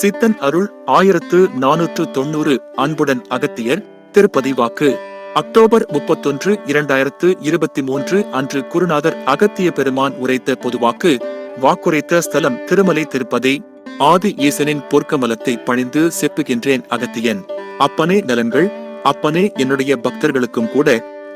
சித்தன் அருள் ஆயிரத்து நானூற்று தொண்ணூறு அன்புடன் அகத்தியர் திருப்பதி வாக்கு அக்டோபர் முப்பத்தொன்று இரண்டாயிரத்து இருபத்தி மூன்று அன்று குருநாதர் அகத்திய பெருமான் உரைத்த பொதுவாக்கு வாக்குரைத்த ஸ்தலம் திருமலை திருப்பதி ஆதி ஈசனின் பொற்கமலத்தை பணிந்து செப்புகின்றேன் அகத்தியன். அப்பனே நலன்கள் அப்பனே என்னுடைய பக்தர்களுக்கும் கூட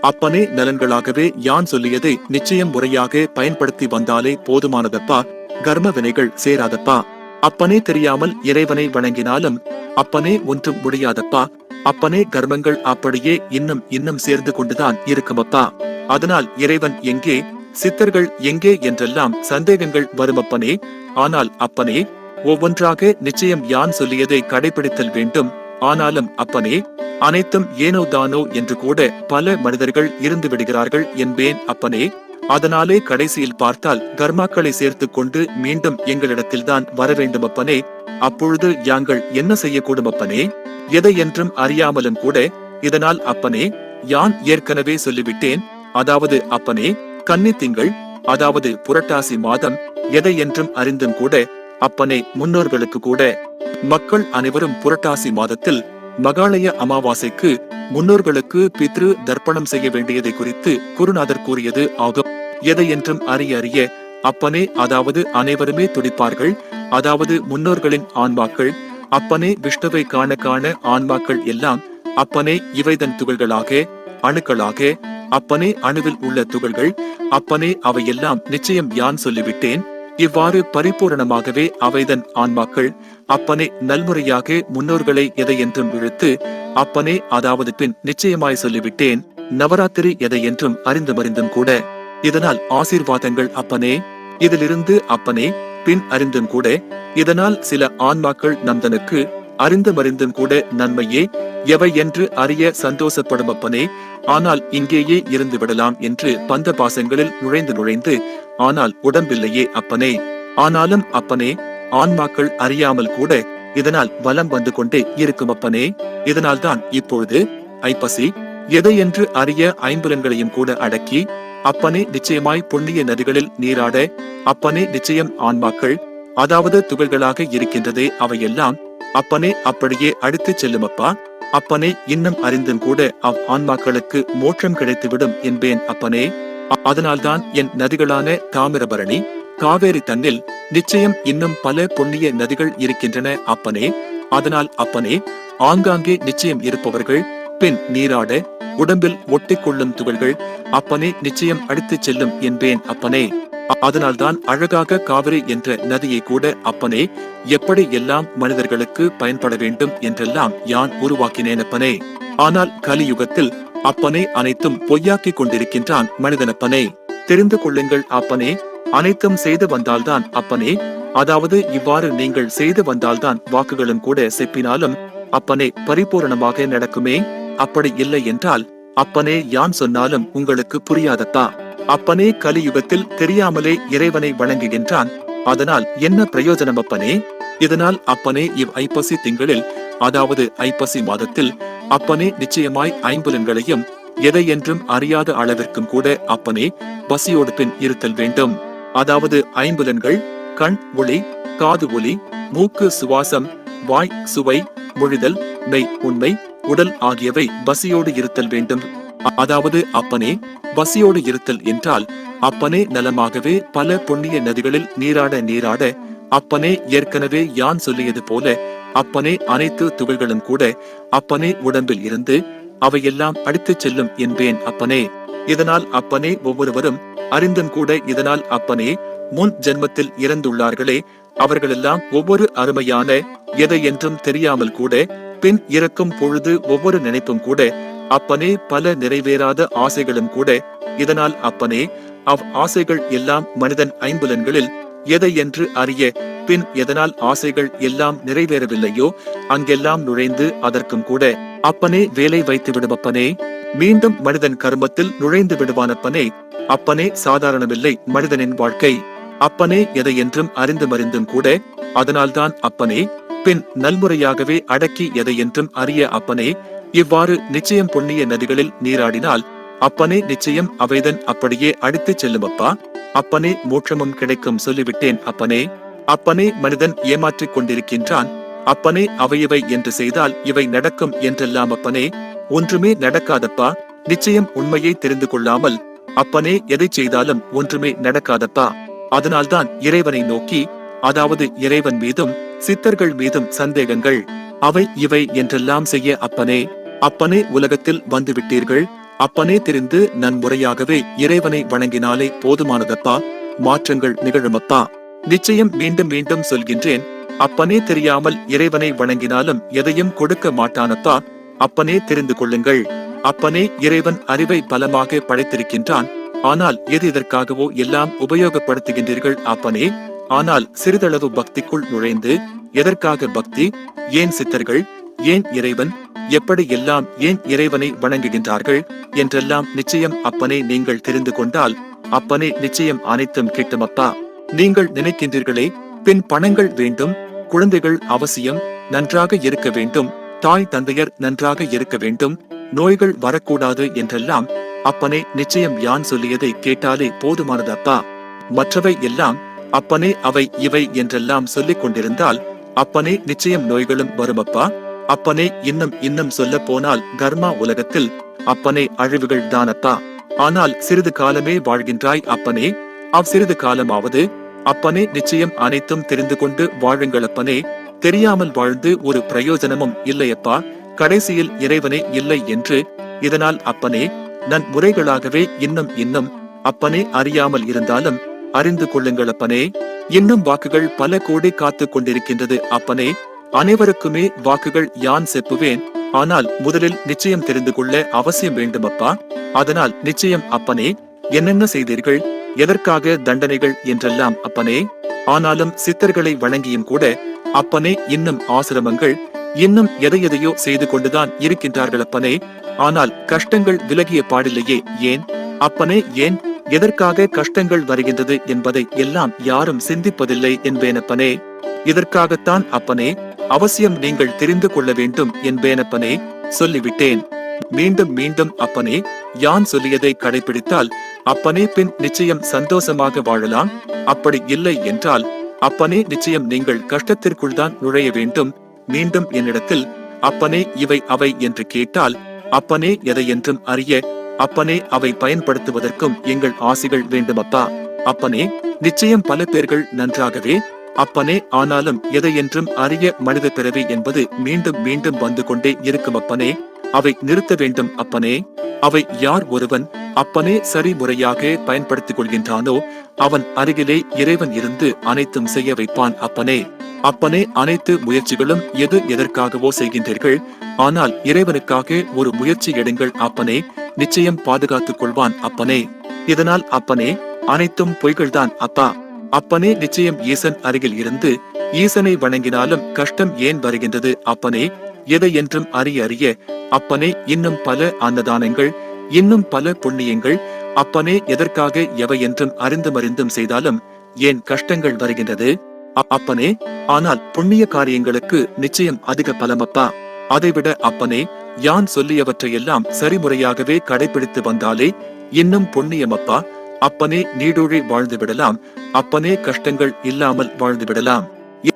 அப்பனே நலன்களாகவே யான் சொல்லியதை நிச்சயம் முறையாக பயன்படுத்தி வந்தாலே போதுமானதப்பா கர்ம வினைகள் சேராதப்பா. அப்பனே தெரியாமல் இறைவனை வணங்கினாலும் அப்பனே ஒன்றும் முடியாதப்பா. அப்பனே கர்மங்கள் அப்படியே இன்னும் இன்னும் சேர்ந்து கொண்டுதான் இருக்குமப்பா. அதனால் இறைவன் எங்கே? சித்தர்கள் எங்கே என்றெல்லாம் சந்தேகங்கள் வருமப்பனே ஆனால் அப்பனே ஒவ்வொன்றாக நிச்சயம் யான் சொல்லியதை கடைபிடித்தல் வேண்டும். ஆனாலும் அப்பனே அனைத்தும் ஏனோ தானோ என்று கூட பல மனிதர்கள் இருந்து விடுகிறார்கள் என்பேன் அப்பனே. அதனாலே கடைசியில் பார்த்தால் கர்மாக்களை சேர்த்துக் கொண்டு மீண்டும் எங்களிடத்தில்தான் வர வேண்டும் அப்பனே. அப்பொழுது யாங்கள் என்ன செய்யக்கூடும் அப்பனே? எதை என்றும் அறியாமலும் கூட இதனால் அப்பனே யான் ஏற்கனவே சொல்லிவிட்டேன். அதாவது அப்பனே கன்னி திங்கள் அதாவது புரட்டாசி மாதம் எதை என்றும் அறிந்தும் கூட அப்பனே முன்னோர்களுக்கு கூட. மக்கள் அனைவரும் புரட்டாசி மாதத்தில் மகாலய அமாவாசைக்கு முன்னோர்களுக்கு பித்ரு தர்ப்பணம் செய்ய வேண்டியதை குறித்து குருநாதர் கூறியது ஆகும். எதை என்றும் அறிய அறிய அப்பனே அதாவது அனைவருமே துடிப்பார்கள். அதாவது முன்னோர்களின் ஆன்மாக்கள் அப்பனே விஷ்ணுவை காண காண ஆன்மாக்கள் எல்லாம் அப்பனே இவைதன் துகள்களாக அணுக்களாக அப்பனே அணுவில் உள்ள துகள்கள் அப்பனே அவையெல்லாம் நிச்சயம் யான் சொல்லிவிட்டேன். இவ்வாறு பரிபூரணமாகவே அவைதன் ஆன்மாக்கள் அப்பனே நல்முறையாக முன்னோர்களை எதையென்றும் இழுத்து அப்பனே அதாவது பின் நிச்சயமாய் சொல்லிவிட்டேன். நவராத்திரி எதையென்றும் அறிந்து மறிந்தும் கூட இதனால் ஆசீர்வாதங்கள் அப்பனே. இதிலிருந்து அப்பனே பின் அறிந்தும் கூட இதனால் சில ஆன்மாக்கள் நந்தனுக்கு அறிந்து மறிந்தும் கூட நன்மையே எவை என்று அறிய சந்தோஷப்படும் அப்பனே. ஆனால் இங்கேயே இருந்து விடலாம் என்று பந்த பாசங்களில் நுழைந்து நுழைந்து ஆனால் உடம்பில்லையே அப்பனே. ஆனாலும் அப்பனே ஆன்மாக்கள் அறியாமல் கூட இதனால் வலம் வந்து கொண்டே இருக்கும் அப்பனே. இதனால்தான் இப்பொழுது ஐப்பசி எதை என்று அறிய ஐம்புலன்களையும் கூட அடக்கி அப்பனே நிச்சயமாய் புண்ணிய நதிகளில் நீராட அப்பனே நிச்சயம் ஆன்மாக்கள் அதாவது துகள்களாக இருக்கின்றதே அவையெல்லாம் அப்பனே அப்படியே அடித்துச் செல்லும் அப்பா அப்பனே இன்னும் அறிந்தும் கூட அவ் ஆன்மாக்களுக்கு மோட்சம் கிடைத்துவிடும் என்பேன் அப்பனே. அதனால்தான் என் நதிகளான தாமிரபரணி காவேரி தன்னில் நிச்சயம் இன்னும் பல புண்ணிய நதிகள் இருக்கின்றன அப்பனே. அதனால் அப்பனே ஆங்காங்கே நிச்சயம் இருப்பவர்கள் பின் நீராட உடம்பில் ஒட்டிக்கொள்ளும் துகள்கள் அப்பனே நிச்சயம் அடித்துச் செல்லும் என்பேன் அப்பனே. அதனால்தான் அழகாக காவிரி என்ற நதியை கூட அப்பனே எப்படி எல்லாம் மனிதர்களுக்கு பயன்பட வேண்டும் என்றெல்லாம் யான் உருவாக்கினேன் அப்பனே. ஆனால் கலியுகத்தில் அப்பனே அனைத்தும் பொய்யாக்கிக் கொண்டிருக்கின்றான் மனிதனப்பனே தெரிந்து கொள்ளுங்கள் அப்பனே அனைத்தும் செய்து வந்தால்தான் அப்பனே அதாவது இவ்வாறு நீங்கள் செய்து வந்தால்தான் வாக்குகளும் கூட செப்பினாலும் அப்பனே பரிபூரணமாக நடக்குமே. அப்படி இல்லை என்றால் அப்பனே யான் சொன்னாலும் உங்களுக்கு புரியாதத்தா அப்பனே கலியுகத்தில் தெரியாமலே இறைவனை வணங்குகின்றான் அதனால் என்ன பிரயோஜனம் அப்பனே? இதனால் அப்பனே இவ் ஐப்பசி திங்களில் அதாவது ஐப்பசி மாதத்தில் அப்பனே நிச்சயமாய் ஐம்புலன்களையும் எதை என்றும் அறியாத அளவிற்கும் கூட அப்பனே பசியோடு பின் இருத்தல் வேண்டும். அதாவது ஐம்புலன்கள் கண் ஒளி காது ஒளி மூக்கு சுவாசம் வாய் சுவை மொழிதல் மெய் உண்மை உடல் ஆகியவை பசியோடு இருத்தல் வேண்டும். அதாவது அப்பனே பசியோடு இருத்தல் என்றால் அப்பனே நலமாகவே பல புண்ணிய நதிகளில் நீராட நீராட அப்பனே ஏற்கனவே யான் சொல்லியது போல அப்பனே அனைத்து துகள்களும் கூட அப்பனே உடம்பில் இருந்து அவையெல்லாம் அடித்துச் செல்லும் என்பேன் அப்பனே. இதனால் அப்பனே ஒவ்வொருவரும் அறிந்தும் கூட இதனால் அப்பனே முன் ஜென்மத்தில் இறந்துள்ளார்களே அவர்களெல்லாம் ஒவ்வொரு அருமையான எதை என்றும் தெரியாமல் கூட பின் இறக்கும் பொழுது ஒவ்வொரு நினைப்பும் கூட அப்பனே பல நிறைவேறாத ஆசைகளும் கூட. இதனால் அப்பனே அவ் ஆசைகள் எல்லாம் மனிதன் ஐம்புலன்களில் எதை என்று அறிய பின் எதனால் ஆசைகள் எல்லாம் நிறைவேறவில்லையோ அங்கெல்லாம் நுழைந்து அதற்கும் கூட அப்பனே வேலை வைத்து விடுவப்பனே மீண்டும் மனிதன் கர்மத்தில் நுழைந்து விடுவானப்பனே அப்பனே. அப்பனே சாதாரணமில்லை மனிதனின் வாழ்க்கை. அப்பனே எதை என்றும் அறிந்து மறிந்தும் கூட அதனால்தான் அப்பனே பின் நல்முறையாகவே அடக்கி எதை என்றும் அறிய அப்பனே இவ்வாறு நிச்சயம் பொன்னிய நதிகளில் நீராடினால் அப்பனே நிச்சயம் அவைதன் அப்படியே அடித்துச் செல்லும் அப்பா அப்பனே மோட்சமும் கிடைக்கும் சொல்லிவிட்டேன் அப்பனே. அப்பனே மனிதன் ஏமாற்றிக் கொண்டிருக்கின்றான். அப்பனே அவையவை என்று செய்தால் இவை நடக்கும் என்றெல்லாம் அப்பனே. ஒன்றுமே நடக்காதப்பா. நிச்சயம் உண்மையை தெரிந்து கொள்ளாமல் அப்பனே எதை செய்தாலும் ஒன்றுமே நடக்காதப்பா. அதனால்தான் இறைவனை நோக்கி அதாவது இறைவன் மீதும் சித்தர்கள் மீதும் சந்தேகங்கள். அவை இவை என்றெல்லாம் செய்ய அப்பனே அப்பனே உலகத்தில் வந்துவிட்டீர்கள். அப்பனே தெரிந்து நன்முறையாகவே இறைவனை வணங்கினாலே போதுமானதப்பா? மாற்றங்கள் நிகழுமப்பா? நிச்சயம் மீண்டும் மீண்டும் சொல்கின்றேன் அப்பனே தெரியாமல் இறைவனை வணங்கினாலும் எதையும் கொடுக்க மாட்டானப்பா? அப்பனே தெரிந்து கொள்ளுங்கள். அப்பனே இறைவன் அறிவை பலமாக படைத்திருக்கின்றான். ஆனால் எது இதற்காகவோ எல்லாம் உபயோகப்படுத்துகின்றீர்கள் அப்பனே? ஆனால் சிறிதளவு பக்திக்குள் நுழைந்து எதற்காக பக்தி? ஏன் சித்தர்கள்? ஏன் இறைவன்? எப்படி எல்லாம் ஏன் இறைவனை வணங்குகின்றார்கள்? என்றெல்லாம் நிச்சயம் அப்பனே நீங்கள் தெரிந்து கொண்டால் அப்பனே நிச்சயம் அனைத்தும் கிட்டுமப்பா நீங்கள் நினைக்கின்றீர்களே பின் பணங்கள் வேண்டும் குழந்தைகள் அவசியம் நன்றாக இருக்க வேண்டும் தாய் தந்தையர் நன்றாக இருக்க வேண்டும் நோய்கள் வரக்கூடாது என்றெல்லாம் அப்பனே நிச்சயம் யான் சொல்லியதை கேட்டாலே போதுமானதப்பா மற்றவை எல்லாம் அப்பனே அவை இவை என்றெல்லாம் சொல்லிக் கொண்டிருந்தால் அப்பனே நிச்சயம் நோய்களும் வருமப்பா? அப்பனே இன்னும் இன்னும் சொல்ல போனால் கர்மா உலகத்தில் அப்பனே அழிவுகள் தானப்பா? ஆனால் சிறிது காலமே வாழ்கின்றாய் அப்பனே. அவ் சிறிது காலமாவது அப்பனே நிச்சயம் அனைத்தும் தெரிந்து கொண்டு வாழுங்கள் அப்பனே. தெரியாமல் வாழ்ந்து ஒரு பிரயோஜனமும் இல்லையப்பா. கடைசியில் இறைவனே இல்லை என்று இதனால் அப்பனே நன் முறைகளாகவே இன்னும் இன்னும் அப்பனே அறியாமல் இருந்தாலும் அறிந்து கொள்ளுங்கள் அப்பனே. இன்னும் வாக்குகள் பல கோடி காத்து கொண்டிருக்கின்றது அப்பனே. அனைவருக்குமே வாக்குகள் யான் செப்புவேன். ஆனால் முதலில் நிச்சயம் தெரிந்து கொள்ள அவசியம் வேண்டும் அப்பா. அதனால் நிச்சயம் அப்பனே என்னென்ன செய்தீர்கள்? எதற்காக தண்டனைகள் என்றெல்லாம் அப்பனே. ஆனாலும் சித்தர்களை வணங்கியும் கூட அப்பனே இன்னும் ஆசிரமங்கள் இன்னும் எதை எதையோ செய்து கொண்டுதான் இருக்கின்றார்கள் அப்பனே. ஆனால் கஷ்டங்கள் விலகிய பாடில்லையே ஏன்? அப்பனே ஏன்? எதற்காக கஷ்டங்கள் வருகின்றது என்பதை எல்லாம் யாரும் சிந்திப்பதில்லை என்பேனப்பனே. இதற்காகத்தான் அப்பனே அவசியம் நீங்கள் தெரிந்து கொள்ள வேண்டும் என்பேனப்பனே சொல்லிவிட்டேன். மீண்டும் மீண்டும் அப்பனே யான் சொல்லியதை கடைபிடித்தால் அப்பனே பின் நிச்சயம் சந்தோஷமாக வாழலாம். அப்படி இல்லை என்றால் அப்பனே நிச்சயம் நீங்கள் கஷ்டத்திற்குள் தான் நுழைய வேண்டும். மீண்டும் என்னிடத்தில் அப்பனே இவை அவை என்று கேட்டால் அப்பனே எதையென்றும் அறிய அப்பனே அவை பயன்படுத்துவதற்கும் எங்கள் ஆசிகள் வேண்டுமப்பா. அப்பனே நிச்சயம் பல பேர்கள் நன்றாகவே அப்பனே ஆனாலும் எதையென்றும் அறிய மனித பிறவி என்பது மீண்டும் மீண்டும் வந்து கொண்டே இருக்கும் அப்பனே. அவை நிறுத்த வேண்டும் அப்பனே. அவை யார் ஒருவன் அப்பனே சரி முறையாக பயன்படுத்திக் கொள்கின்றானோ அவன் அருகிலே இறைவன் இருந்து அனைத்தும் செய்ய வைப்பான் அப்பனே. அப்பனே அனைத்து முயற்சிகளும் எது எதற்காகவோ செய்கின்றீர்கள். ஆனால் இறைவனுக்காக ஒரு முயற்சி எடுங்கள் அப்பனே நிச்சயம் பாதுகாத்துக் கொள்வான் அப்பனே. இதனால் அப்பனே அனைத்தும் பொய்கள்தான் அப்பா. அப்பனே நிச்சயம் ஈசன் அருகில் இருந்து ஈசனை வணங்கினாலும் கஷ்டம் ஏன் வருகின்றது அப்பனே. எதை என்றும் அறிய அறிய அப்பனே இன்னும் பல அன்னதானங்கள் இன்னும் பல புண்ணியங்கள் அப்பனே எதற்காக எவை என்றும் அறிந்தும் அறிந்தும் செய்தாலும் ஏன் கஷ்டங்கள் வருகின்றது? அப்பனே ஆனால் புண்ணிய காரியங்களுக்கு நிச்சயம் அதிக பலமப்பா. அதைவிட அப்பனே யான் சொல்லியவற்றையெல்லாம் சரிமுறையாகவே கடைபிடித்து வந்தாலே இன்னும் புண்ணியமப்பா. அப்பனே நீடூழி வாழ்ந்து விடலாம். அப்பனே கஷ்டங்கள் இல்லாமல் வாழ்ந்து விடலாம்.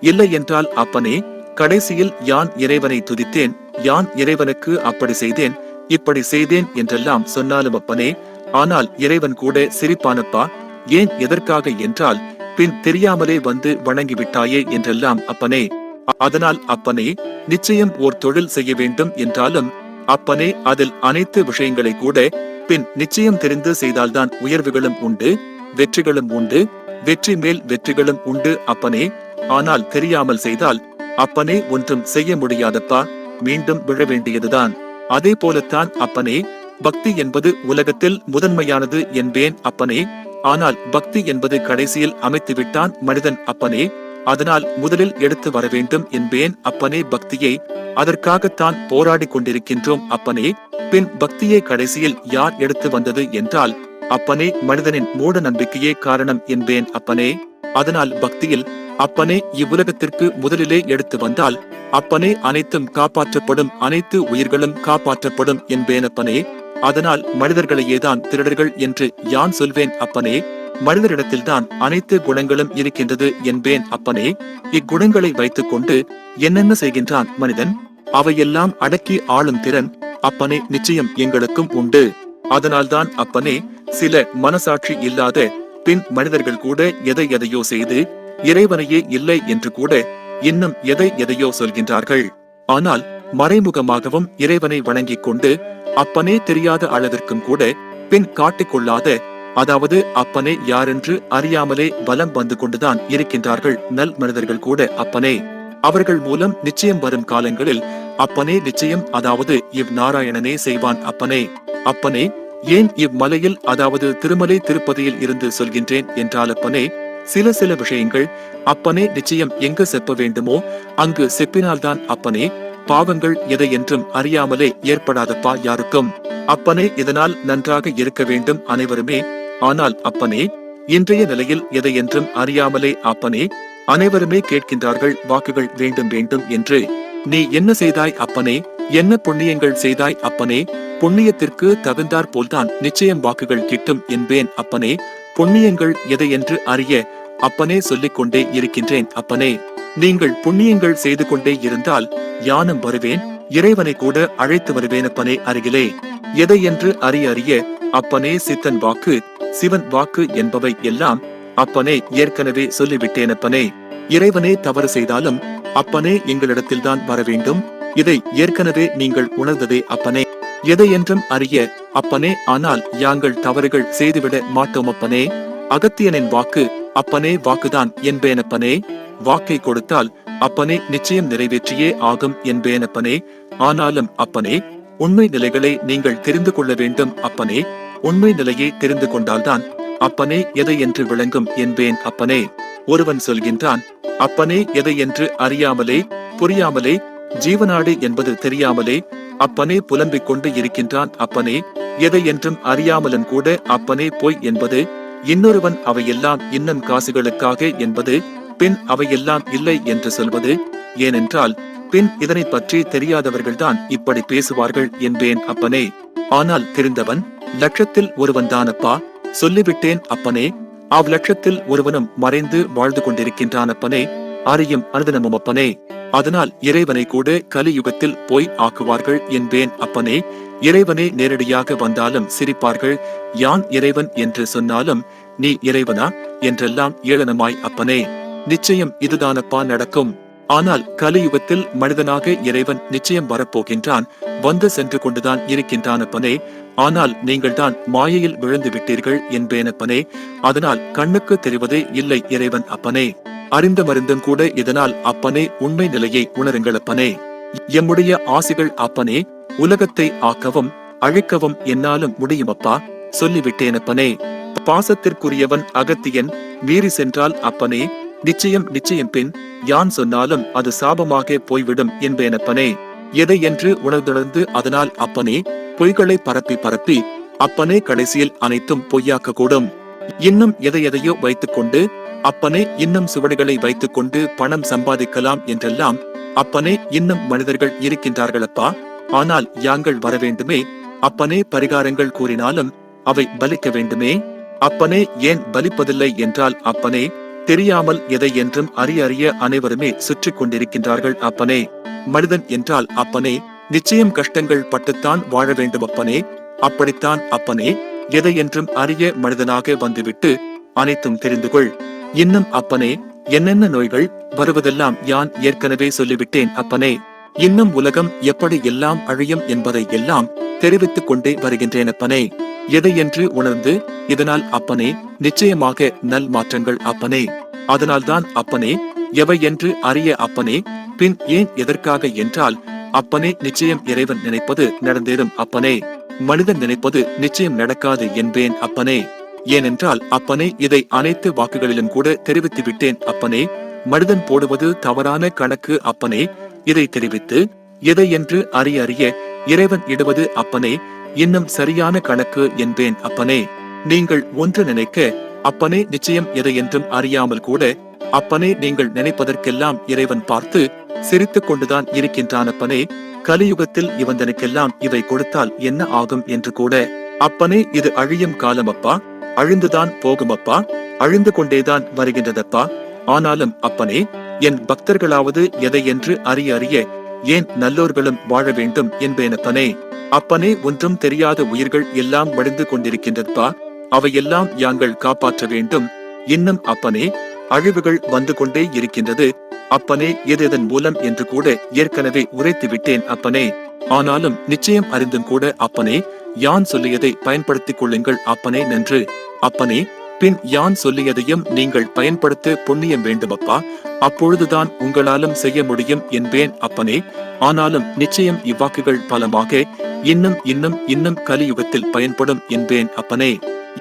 இல்லை என்றால் அப்பனே கடைசியில் யான் இறைவனை துதித்தேன் யான் இறைவனுக்கு அப்படி செய்தேன் இப்படி செய்தேன் என்றெல்லாம் சொன்னாலும் அப்பனே ஆனால் இறைவன் கூட சிரிப்பானப்பா ஏன் எதற்காக என்றால் பின் தெரியாமலே வந்து வணங்கி விட்டாயே என்றெல்லாம் அப்பனே. அதனால் அப்பனே நிச்சயம் ஓர் தொழில் செய்ய வேண்டும் என்றாலும் அப்பனே அதில் அனைத்து விஷயங்களை கூட பின் நிச்சயம் தெரிந்து செய்தால்தான் உயர்வுகளும் உண்டு வெற்றிகளும் உண்டு வெற்றி மேல் வெற்றிகளும் உண்டு அப்பனே. ஆனால் தெரியாமல் செய்தால் அப்பனே ஒன்றும் செய்ய முடியாதப்பா மீண்டும் விழ வேண்டியதுதான். அதே போலத்தான் அப்பனே பக்தி என்பது உலகத்தில் முதன்மையானது என்பேன் அப்பனே. ஆனால் பக்தி என்பது கடைசியில் அமைத்துவிட்டான் மனிதன் அப்பனே. அதனால் முதலில் எடுத்து வர வேண்டும் என்பேன் அப்பனே பக்தியை. அதற்காகத்தான் போராடிக் கொண்டிருக்கின்றோம் அப்பனே. பின் பக்தியை கடைசியில் யார் எடுத்து வந்தது என்றால் அப்பனே மனிதனின் மூட நம்பிக்கையே காரணம் என்பேன் அப்பனே. அதனால் பக்தியில் அப்பனே இவ்வுலகத்திற்கு முதலிலே எடுத்து வந்தால் அப்பனே அனைத்தும் காப்பாற்றப்படும் அனைத்து உயிர்களும் காப்பாற்றப்படும் என்பேன் அப்பனே அதனால் மனிதர்களையேதான் திருடர்கள் என்று யான் சொல்வேன் அப்பனே? மனிதரிடத்தில்தான் அனைத்து குணங்களும் இருக்கின்றது என்பேன் அப்பனே. இக்குணங்களை வைத்துக்கொண்டு என்னென்ன செய்கின்றான் மனிதன்? அவையெல்லாம் அடக்கி ஆளும் திறன் அப்பனே நிச்சயம் எங்களுக்கும் உண்டு. அதனால்தான் அப்பனே சில மனசாட்சி இல்லாத பின் மனிதர்கள் கூட எதை எதையோ செய்து இறைவனையே இல்லை என்று கூட இன்னும் எதை எதையோ சொல்கின்றார்கள். ஆனால் மறைமுகமாகவும் இறைவனை வணங்கிக் கொண்டு அப்பனே தெரியாத அளவிற்கும் கூட பின் காட்டிக்கொள்ளாத அதாவது அப்பனே யாரென்று அறியாமலே வலம் வந்து கொண்டுதான் இருக்கின்றார்கள் நல் மனிதர்கள் கூட அப்பனே. அவர்கள் மூலம் நிச்சயம் வரும் காலங்களில் அப்பனே நிச்சயம் அதாவது இவ் நாராயணனே செய்வான் அப்பனே. அப்பனே ஏன் இம்மலையில் அதாவது திருமலை திருப்பதியில் இருந்து சொல்கின்றேன் என்றால் அப்பனே சில சில விஷயங்கள் அப்பனே நிச்சயம் எங்கு செப்ப வேண்டுமோ அங்கு செப்பினால்தான் அப்பனே பாவங்கள் எதை என்றும் அறியாமலே ஏற்படாதப்பா யாருக்கும். அப்பனே இதனால் நன்றாக இருக்க வேண்டும் அனைவருமே ஆனால் அப்பனே இன்றைய நிலையில் எதை என்றும் அறியாமலே அப்பனே அனைவருமே கேட்கின்றார்கள் வாக்குகள் வேண்டும் வேண்டும் என்று. நீ என்ன செய்தாய் அப்பனே? என்ன புண்ணியங்கள் செய்தாய் அப்பனே? புண்ணியத்திற்கு தகுந்தார் போல்தான் நிச்சயம் வாக்குகள் கிட்டும் என்பேன் அப்பனே. புண்ணியங்கள் எதை என்று அறிய அப்பனே சொல்லிக் கொண்டே இருக்கின்றேன் அப்பனே. நீங்கள் புண்ணியங்கள் செய்து கொண்டே இருந்தால் யானும் வருவேன் இறைவனை கூட அழைத்து வருவேன் அப்பனே அருகிலே. எதை என்று அறிய அறிய அப்பனே சித்தன் வாக்கு சிவன் வாக்கு என்பவை எல்லாம் அப்பனே ஏற்கனவே சொல்லிவிட்டேன் அப்பனே. இறைவனே தவறு செய்தாலும் அப்பனே எங்களிடத்தில்தான் வர வேண்டும் இதை ஏற்கனவே நீங்கள் உணர்ந்ததே அப்பனே. எதை என்றும் அறிய அப்பனே ஆனால் யாங்கள் தவறுகள் செய்துவிட மாட்டோம் அப்பனே. அகத்தியனின் வாக்கு அப்பனே வாக்குதான் என்பேனப்பனே வாக்கை கொடுத்தால் அப்பனே நிச்சயம் நிறைவேற்றியே ஆகும் என்பேனப்பனே ஆனாலும் அப்பனே உண்மை நிலைகளை நீங்கள் தெரிந்து கொள்ள வேண்டும் அப்பனே. உண்மை நிலையை தெரிந்து கொண்டால்தான் அப்பனே எதை என்று விளங்கும் என்பேன் அப்பனே. ஒருவன் சொல்கின்றான் அப்பனே எதை என்று அறியாமலே புரியாமலே ஜீவநாடு என்பது தெரியாமலே அப்பனே புலம்பிக் கொண்டு இருக்கின்றான் அப்பனே. எதை என்றும் அறியாமலும் கூட அப்பனே போய் என்பது இன்னொருவன் அவையெல்லாம் இன்னும் காசுகளுக்காக என்பது பின் அவையெல்லாம் இல்லை என்று சொல்வது. ஏனென்றால் பின் இதனை பற்றி தெரியாதவர்கள்தான் இப்படி பேசுவார்கள் என்பேன் அப்பனே. ஆனால் தெரிந்தவன் லட்சத்தில் ஒருவன் தானப்பா? சொல்லிவிட்டேன் அப்பனே. அவ்லட்சத்தில் ஒருவனும் மறைந்து வாழ்ந்து கொண்டிருக்கின்றான் அப்பனே. அறியும் அனுதனமும் அப்பனே. அதனால் இறைவனை கூட கலியுகத்தில் போய் ஆக்குவார்கள் என்பேன் அப்பனே. இறைவனே நேரடியாக வந்தாலும் சிரிப்பார்கள். யான் இறைவன் என்று சொன்னாலும் நீ இறைவனா? என்றெல்லாம் ஏளனமாய் அப்பனே. நிச்சயம் இதுதானப்பா நடக்கும். ஆனால் கலியுகத்தில் மனிதனாக இறைவன் நிச்சயம் வரப்போகின்றான். வந்து சென்று கொண்டுதான் இருக்கின்றான் அப்பனே. ஆனால் நீங்கள்தான் மாயையில் விழுந்து விட்டீர்கள் என்பேனப்பனே அதனால் கண்ணுக்கு தெரிவதே இல்லை இறைவன் அப்பனே. அறிந்த மருந்தும் கூட இதனால் அப்பனே உண்மை நிலையை உணருங்கள் அப்பனே. எம்முடைய ஆசைகள் அப்பனே உலகத்தை ஆக்கவும் அழிக்கவும் என்னாலும் முடியுமப்பா சொல்லிவிட்டேனப்பனே பாசத்திற்குரியவன் அகத்தியன் மீறி சென்றால் அப்பனே நிச்சயம் நிச்சயம் பின் யான் சொன்னாலும் அது சாபமாக போய்விடும் என்பேனப்பனே எதை என்று உணர்ந்துணர்ந்து அதனால் அப்பனே பொய்களை பரப்பி பரப்பி அப்பனே கடைசியில் அனைத்தும் பொய்யாக்க கூடும் இன்னும் எதை எதையோ வைத்துக்கொண்டு அப்பனே இன்னும் சுவடுகளை வைத்துக்கொண்டு பணம் சம்பாதிக்கலாம் என்றெல்லாம் அப்பனே இன்னும் மனிதர்கள் இருக்கின்றார்களப்பா. ஆனால் யாங்கள் வர வேண்டுமே? அப்பனே பரிகாரங்கள் கூறினாலும் அவை பலிக்க வேண்டுமே? அப்பனே ஏன் பலிப்பதில்லை என்றால் அப்பனே தெரியாமல் எதை என்றும் அறிய அறிய அனைவருமே சுற்றிக் கொண்டிருக்கின்றார்கள் அப்பனே. மனிதன் என்றால் அப்பனே நிச்சயம் கஷ்டங்கள் பட்டுத்தான் வாழ வேண்டும் அப்பனே. அப்படித்தான் அப்பனே எதை என்றும் அறிய மனிதனாக வந்துவிட்டு அனைத்தும் தெரிந்து கொள் இன்னும் அப்பனே என்னென்ன நோய்கள் வருவதெல்லாம் யான் ஏற்கனவே சொல்லிவிட்டேன் அப்பனே. இன்னும் உலகம் எப்படி எல்லாம் அழியும் என்பதை எல்லாம் தெரிவித்துக் கொண்டே வருகின்றேன் அப்பனே. எதை என்று உணர்ந்து இதனால் அப்பனே நிச்சயமாக நல் மாற்றங்கள் அப்பனே. அதனால்தான் அப்பனே எவை என்று அறிய அப்பனே பின் ஏன் எதற்காக என்றால் அப்பனே நிச்சயம் இறைவன் நினைப்பது நடந்தேறும் அப்பனே. மனிதன் நினைப்பது நிச்சயம் நடக்காது என்பேன் அப்பனே. ஏனென்றால் அப்பனே இதை அனைத்து வாக்குகளிலும் கூட தெரிவித்து விட்டேன் அப்பனே. மனிதன் போடுவது தவறான கணக்கு அப்பனே. இதை தெரிவித்து எதை என்று அறிய அறிய இறைவன் இடுவது அப்பனே இன்னும் சரியான கணக்கு என்பேன் அப்பனே. நீங்கள் ஒன்று நினைக்க அப்பனே நிச்சயம் எதை என்றும் அறியாமல் கூட அப்பனே நீங்கள் நினைப்பதற்கெல்லாம் இறைவன் பார்த்து சிரித்துக் கொண்டுதான் இருக்கின்றான் அப்பனே. கலியுகத்தில் இவந்தனுக்கெல்லாம் இவை கொடுத்தால் என்ன ஆகும் என்று கூட அப்பனே இது அழியும் காலம் அப்பா அழிந்துதான் போகும் அப்பா அழிந்து கொண்டேதான் வருகின்றதப்பா. ஆனாலும் அப்பனே என் பக்தர்களாவது எதை என்று அறிய அறிய ஏன் நல்லோர்களும் வாழ வேண்டும் என்பேனப்பனே அப்பனே ஒன்றும் தெரியாத உயிர்கள் எல்லாம் வடிந்து கொண்டிருக்கின்றதப்பா அவையெல்லாம் யாங்கள் காப்பாற்ற வேண்டும். இன்னும் அப்பனே அழிவுகள் வந்து கொண்டே இருக்கின்றது. அப்பனே எது எதன் மூலம் என்று கூட ஏற்கனவே உரைத்து விட்டேன் அப்பனே. ஆனாலும் நிச்சயம் அறிந்தும் கூட அப்பனே யான் சொல்லியதை பயன்படுத்திக் கொள்ளுங்கள் அப்பனே நன்று. அப்பனே பின் யான் சொல்லியதையும் நீங்கள் பயன்படுத்த புண்ணியம் வேண்டுமப்பா அப்பொழுதுதான் உங்களாலும் செய்ய முடியும் என்பேன் அப்பனே. ஆனாலும் நிச்சயம் இவ்வாக்குகள் பலமாக இன்னும் இன்னும் இன்னும் கலியுகத்தில் பயன்படும் என்பேன் அப்பனே.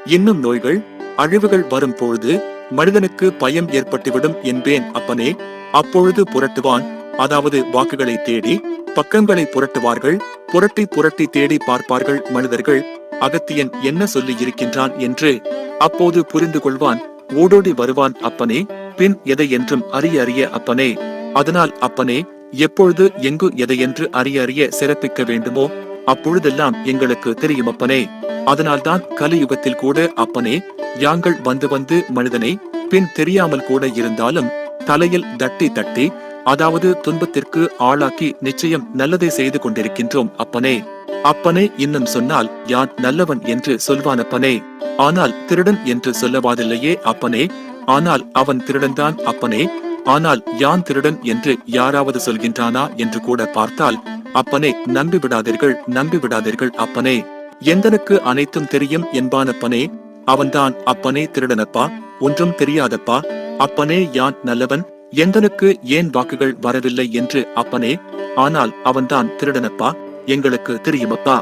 இன்னும் நோய்கள் அழிவுகள் வரும் பொழுது மனிதனுக்கு பயம் ஏற்பட்டுவிடும் என்பேன் அப்பனே. அப்பொழுது புரட்டுவான் அதாவது வாக்குகளை தேடி பக்கங்களை புரட்டுவார்கள் புரட்டி புரட்டி தேடி பார்ப்பார்கள் மனிதர்கள். அகத்தியன் என்ன சொல்லி இருக்கின்றான் என்று அப்போது புரிந்து கொள்வான். ஓடோடி வருவான் அப்பனே பின் எதை என்றும் அறிய அறிய அப்பனே. அதனால் அப்பனே எப்பொழுது எங்கு எதையென்று அறிய அறிய சிறப்பிக்க வேண்டுமோ அப்பொழுதெல்லாம் எங்களுக்கு தெரியும் அப்பனே. அதனால்தான் கலியுகத்தில் கூட அப்பனே யாங்கள் வந்து வந்து மனிதனை பின் தெரியாமல் கூட இருந்தாலும் தலையில் தட்டி தட்டி அதாவது துன்பத்திற்கு ஆளாக்கி நிச்சயம் நல்லதை செய்து கொண்டிருக்கின்றோம் அப்பனே. அப்பனே இன்னும் சொன்னால் யான் நல்லவன் என்று சொல்வானப்பனே ஆனால் திருடன் என்று சொல்லவாதில்லையே அப்பனே. ஆனால் அவன் திருடன்தான் அப்பனே. ஆனால் யான் திருடன் என்று யாராவது சொல்கின்றானா என்று கூட பார்த்தால் அப்பனே நம்பி விடாதீர்கள் நம்பி விடாதீர்கள் அப்பனே. எந்தனுக்கு அனைத்தும் தெரியும் என்பானப்பனே அவன்தான் அப்பனே திருடனப்பா ஒன்றும் தெரியாதப்பா. அப்பனே யான் நல்லவன் எந்தனுக்கு ஏன் வாக்குகள் வரவில்லை என்று அப்பனே. ஆனால் அவன்தான் திருடனப்பா. எங்களுக்கு தெரியுமப்பா.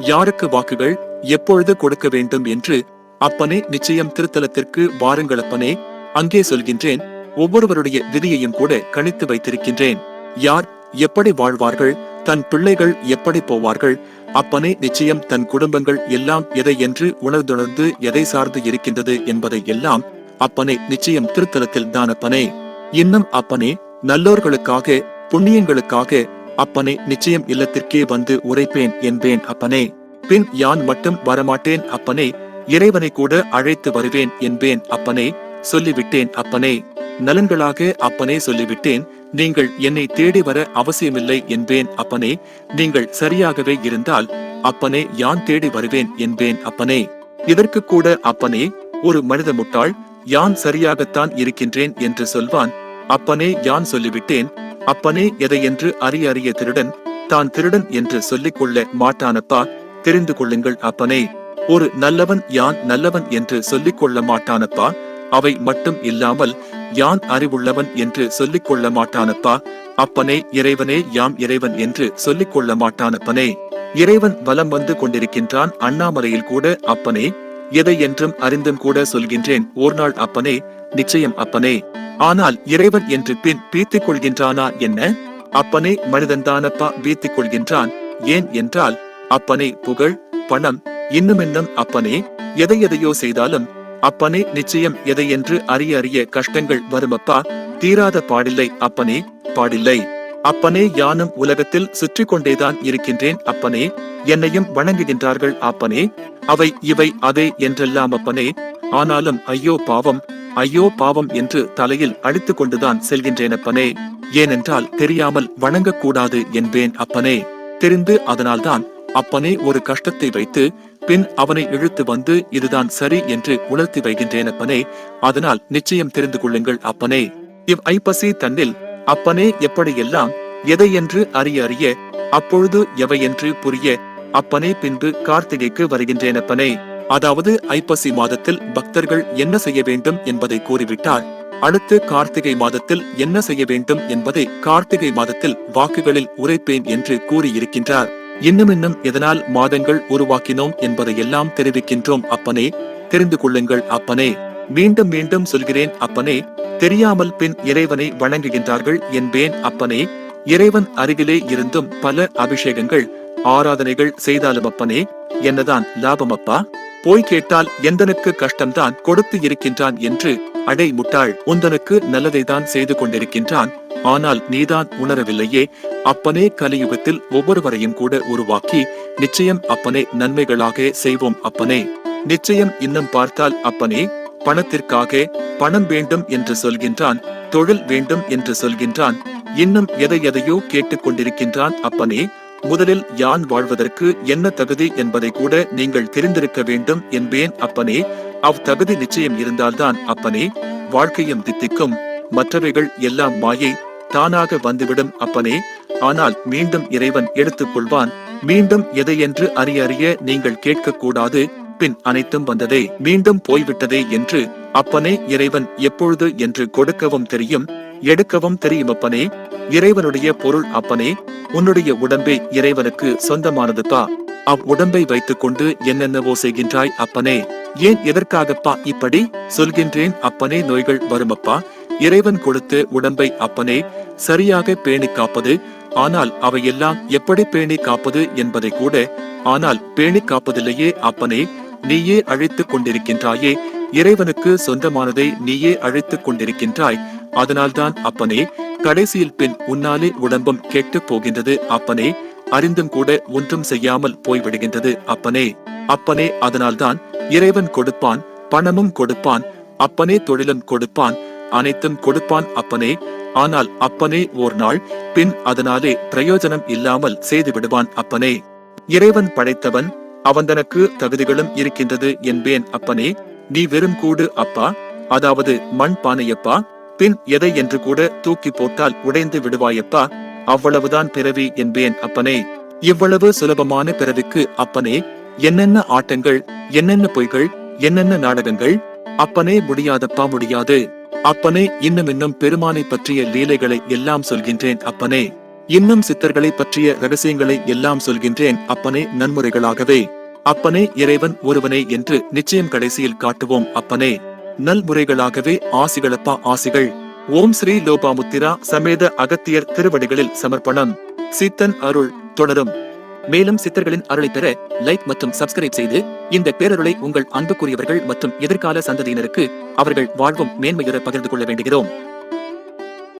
யாருக்கு வாக்குகள் எப்பொழுது கொடுக்க வேண்டும் என்று அப்பனே நிச்சயம் திருத்தலத்திற்கு வாருங்கள் அப்பனே. அங்கே சொல்கின்றேன் ஒவ்வொருவருடைய விதியையும் கூட கணித்து வைத்திருக்கின்றேன். யார் எப்படி வாழ்வார்கள் தன் பிள்ளைகள் எப்படி போவார்கள் அப்பனே நிச்சயம் தன் குடும்பங்கள் எல்லாம் எதை என்று உணர்ந்துணர்ந்து எதை சார்ந்து இருக்கின்றது என்பதை எல்லாம் அப்பனே நிச்சயம் திருத்தலத்தில் தான் அப்பனே. இன்னும் அப்பனே நல்லோர்களுக்காக புண்ணியங்களுக்காக அப்பனே நிச்சயம் இல்லத்திற்கே வந்து உரைப்பேன் என்பேன் அப்பனே. பின் யான் மட்டும் வரமாட்டேன் அப்பனே இறைவனை கூட அழைத்து வருவேன் என்பேன் அப்பனே சொல்லிவிட்டேன் அப்பனே. நலன்களாக அப்பனே சொல்லிவிட்டேன் நீங்கள் என்னை தேடி வர அவசியமில்லை என்பேன் அப்பனே. நீங்கள் சரியாகவே இருந்தால் அப்பனே யான் தேடி வருவேன் என்பேன் அப்பனே. இதற்கு கூட அப்பனே ஒரு மனித முட்டாள் யான் சரியாகத்தான் இருக்கின்றேன் என்று சொல்வான். அப்பனே யான் சொல்லிவிட்டேன் அப்பனே எதையென்று அறிய அறிய திருடன் தான் திருடன் என்று சொல்லிக் கொள்ள மாட்டானப்பா தெரிந்து கொள்ளுங்கள் அப்பனே. ஒரு நல்லவன் யான் நல்லவன் என்று சொல்லிக் கொள்ள மாட்டானப்பா அவை மட்டும் இல்லாமல் யான் அறிவுள்ளவன் என்று சொல்லிக் கொள்ள மாட்டானப்பா அப்பனே இறைவனே யாம் இறைவன் என்று சொல்லிக் கொள்ள மாட்டானப்பனே. இறைவன் வலம் வந்து கொண்டிருக்கின்றான் அண்ணாமலையில் கூட அப்பனே. எதை என்றும் அறிந்தும் கூட சொல்கின்றேன். ஓர் நாள் அப்பனே நிச்சயம் அப்பனே. ஆனால் இறைவன் என்று பின் பீத்திக் கொள்கின்றானா என்ன? அப்பனே மனிதன்தானப்பா பீத்திக் கொள்கின்றான் ஏன் என்றால் அப்பனே புகழ் பணம் இன்னுமென்னும் அப்பனே எதை எதையோ செய்தாலும் அப்பனே நிச்சயம் எதை என்று அறிய அறிய கஷ்டங்கள் வருமப்பா? தீராத பாடில்லை அப்பனே பாடில்லை. அப்பனே யானும் உலகத்தில் சுற்றி கொண்டேதான் இருக்கின்றேன் அப்பனே. என்னையும் வணங்குகின்றார்கள் அப்பனே. அவை இவை அதே என்றெல்லாம் அப்பனே. ஆனாலும் ஐயோ பாவம் ஐயோ பாவம் என்று தலையில் அழித்துக் கொண்டுதான் செல்கின்றேன் அப்பனே. ஏனென்றால் தெரியாமல் வணங்கக்கூடாது என்பேன் அப்பனே. தெரிந்து அதனால்தான் அப்பனே ஒரு கஷ்டத்தை வைத்து பின் அவனை இழுத்து வந்து இதுதான் சரி என்று உணர்த்தி வைகின்றேன் அப்பனே. அதனால் நிச்சயம் தெரிந்து கொள்ளுங்கள் அப்பனே. இவ் ஐப்பசி தன்னில் அப்பனே எப்படியெல்லாம் எதை என்று அறிய அறிய அப்பொழுது எவையென்று புரிய அப்பனே பின்பு கார்த்திகைக்கு வருகின்றேன் அப்பனே. அதாவது ஐப்பசி மாதத்தில் பக்தர்கள் என்ன செய்ய வேண்டும் என்பதை கூறிவிட்டார். அடுத்து கார்த்திகை மாதத்தில் என்ன செய்ய வேண்டும் என்பதை கார்த்திகை மாதத்தில் வாக்குகளில் உரைப்பேன் என்று கூறியிருக்கின்றார். இன்னும் இன்னும் எதனால் மாதங்கள் உருவாக்கினோம் என்பதையெல்லாம் தெரிவிக்கின்றோம் அப்பனே. தெரிந்து கொள்ளுங்கள் அப்பனே. மீண்டும் மீண்டும் சொல்கிறேன் அப்பனே. தெரியாமல் பின் இறைவனை வணங்குகின்றார்கள் என்பேன் அப்பனே. இறைவன் அருகிலே இருந்தும் பல அபிஷேகங்கள் ஆராதனைகள் செய்தாலும் அப்பனே. என்னதான் லாபம் அப்பா? போய் கேட்டால் எந்தனுக்கு கஷ்டம்தான் கொடுத்து இருக்கின்றான் என்று அடை முட்டாள் உந்தனுக்கு நல்லதைதான் செய்து கொண்டிருக்கின்றான். ஆனால் நீதான் உணரவில்லையே அப்பனே கலியுகத்தில் ஒவ்வொருவரையும் கூட உருவாக்கி நிச்சயம் அப்பனே நன்மைகளாக செய்வோம் அப்பனே. நிச்சயம் இன்னும் பார்த்தால் அப்பனே பணத்திற்காக பணம் வேண்டும் என்று சொல்கின்றான் தொழில் வேண்டும் என்று சொல்கின்றான் இன்னும் எதை எதையோ கேட்டுக் கொண்டிருக்கின்றான் அப்பனே முதலில் யான் வாழ்வதற்கு என்ன தகுதி என்பதை கூட நீங்கள் தெரிந்திருக்க வேண்டும் என்பேன் அப்பனே. அவ் நிச்சயம் இருந்தால்தான் அப்பனே வாழ்க்கையும் தித்திக்கும். மற்றவைகள் எல்லாம் மாயை தானாக வந்துவிடும் அப்பனே. ஆனால் மீண்டும் இறைவன் எடுத்துக் கொள்வான் மீண்டும் என்று அறிய அறிய நீங்கள் கேட்கக்கூடாது. பின் அனைத்தும் வந்ததே. மீண்டும் போய்விட்டதே என்று அப்பனே இறைவன் எப்பொழுது என்று கொடுக்கவும் தெரியும். எடுக்கவும் தெரியும் அப்பனே. இறைவனுடைய பொருள் அப்பனே உன்னுடைய உடம்பே இறைவனுக்கு சொந்தமானதுப்பா அவ் உடம்பை வைத்துக்கொண்டு என்னென்னவோ செய்கின்றாய் அப்பனே. ஏன் எதற்காகப்பா இப்படி சொல்கின்றேன் அப்பனே நோய்கள் வருமப்பா. இறைவன் கொடுத்த உடம்பை அப்பனே சரியாக பேணி காப்பது ஆனால் அவையெல்லாம் எப்படி பேணி காப்பது என்பதை கூட ஆனால் பேணி காப்பதில்லையே அப்பனே நீயே அழைத்துக் கொண்டிருக்கின்றாயே. இறைவனுக்கு சொந்தமானதை நீயே அழைத்துக் கொண்டிருக்கின்றாய். அதனால்தான் அப்பனே கடைசியில் பின் உன்னாலே உடம்பும் கெட்டுப் போகின்றது. அப்பனே அறிந்தும் கூட ஒன்றும் செய்யாமல் போய்விடுகின்றது. அப்பனே அப்பனே அதனால்தான் இறைவன் கொடுப்பான் பணமும் கொடுப்பான் அப்பனே தொழிலும் கொடுப்பான் அனைத்தும் கொடுப்பான் அப்பனே. ஆனால் அப்பனே ஓர் நாள் பின் அதனாலே பிரயோஜனம் இல்லாமல் செய்து விடுவான் அப்பனே. இறைவன் படைத்தவன் அவன் தனக்கு தகுதிகளும் இருக்கின்றது என்பேன் அப்பனே. நீ வெறும் கூடு அப்பா அதாவது மண் பானையப்பா பின் எதை என்று கூட தூக்கி போட்டால் உடைந்து விடுவாயப்பா? அவ்வளவுதான் பிறவி என்பேன் அப்பனே. இவ்வளவு சுலபமான பிறவிக்கு அப்பனே என்னென்ன ஆட்டங்கள் என்னென்ன பொய்கள் என்னென்ன நாடகங்கள்? அப்பனே முடியாதப்பா முடியாது. அப்பனே இன்னும் இன்னும் பெருமானை பற்றிய லீலைகளை எல்லாம் சொல்கின்றேன் அப்பனே. இன்னும் சித்தர்களை பற்றிய ரகசியங்களை எல்லாம் சொல்கின்றேன் அப்பனே நன்முறைகளாகவே. அப்பனே இறைவன் ஒருவனே என்று நிச்சயம் கடைசியில் காட்டுவோம் அப்பனே. நல்முறைகளாகவே ஆசிகளப்பா ஆசிகள். ஓம் ஸ்ரீ லோபாமுத்திரா சமேத அகத்தியர் திருவடிகளில் சமர்ப்பணம். சித்தன் அருள் தொடரும். மேலும் சித்தர்களின் அருளை பெற லைக் மற்றும் சப்ஸ்கிரைப் செய்து இந்த பேரருளை உங்கள் அன்புக்குரியவர்கள் மற்றும் எதிர்கால சந்ததியினருக்கு அவர்கள் வாழ்வும் மேன்மையுற பகிர்ந்து கொள்ள வேண்டுகிறோம்.